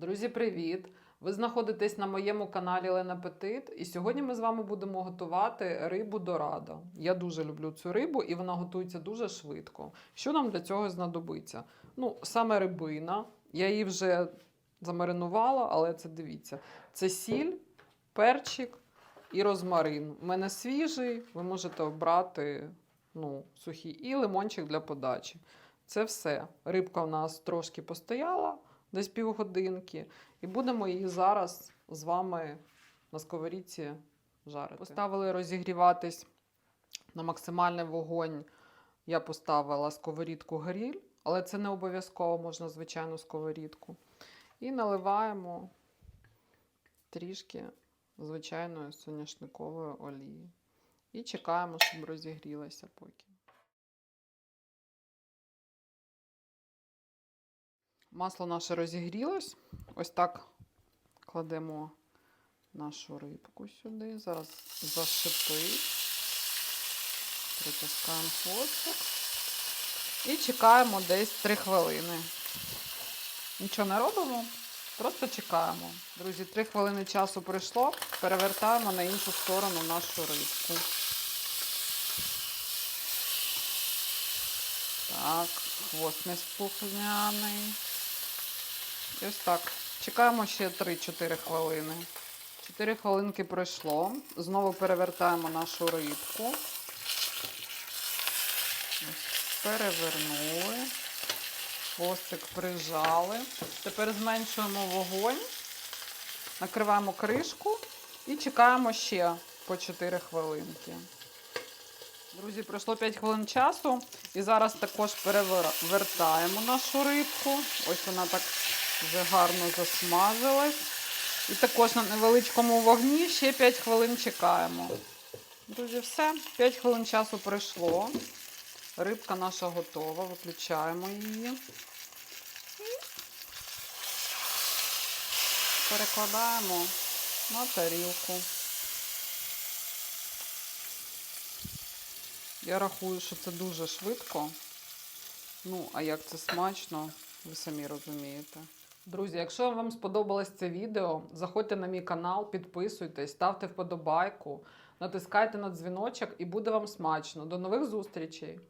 Друзі, привіт! Ви знаходитесь на моєму каналі Лен Апетит, і сьогодні ми з вами будемо готувати рибу дорадо. Я дуже люблю цю рибу і вона готується дуже швидко. Що нам для цього знадобиться? Ну, саме рибина. Я її вже замаринувала, але це дивіться: це сіль, перчик і розмарин. У мене свіжий, ви можете обрати ну, сухий, і лимончик для подачі. Це все. Рибка у нас трошки постояла, десь півгодинки. І будемо її зараз з вами на сковорідці жарити. Поставили розігріватись на максимальний вогонь. Я поставила сковорідку гріль, але це не обов'язково, можна звичайну сковорідку. І наливаємо трішки звичайної соняшникової олії. І чекаємо, щоб розігрілася поки. Масло наше розігрілось. Ось так кладемо нашу рибку сюди. Зараз зашипить. Притискаємо хвостик. І чекаємо десь 3 хвилини. Нічого не робимо, просто чекаємо. Друзі, 3 хвилини часу пройшло. Перевертаємо на іншу сторону нашу рибку. Так, хвост не спухняний. І ось так. Чекаємо ще 3-4 хвилини. 4 хвилинки пройшло. Знову перевертаємо нашу рибку. Перевернули. Хвостик прижали. Тепер зменшуємо вогонь, накриваємо кришку і чекаємо ще по 4 хвилинки. Друзі, пройшло 5 хвилин часу. І зараз також перевертаємо нашу рибку. Ось вона так вже гарно засмажилась. І також на невеличкому вогні ще 5 хвилин чекаємо. Друзі, все. 5 хвилин часу пройшло. Рибка наша готова. Виключаємо її. Перекладаємо на тарілку. Я рахую, що це дуже швидко. Ну, а як це смачно, ви самі розумієте. Друзі, якщо вам сподобалось це відео, заходьте на мій канал, підписуйтесь, ставте вподобайку, натискайте на дзвіночок і буде вам смачно. До нових зустрічей!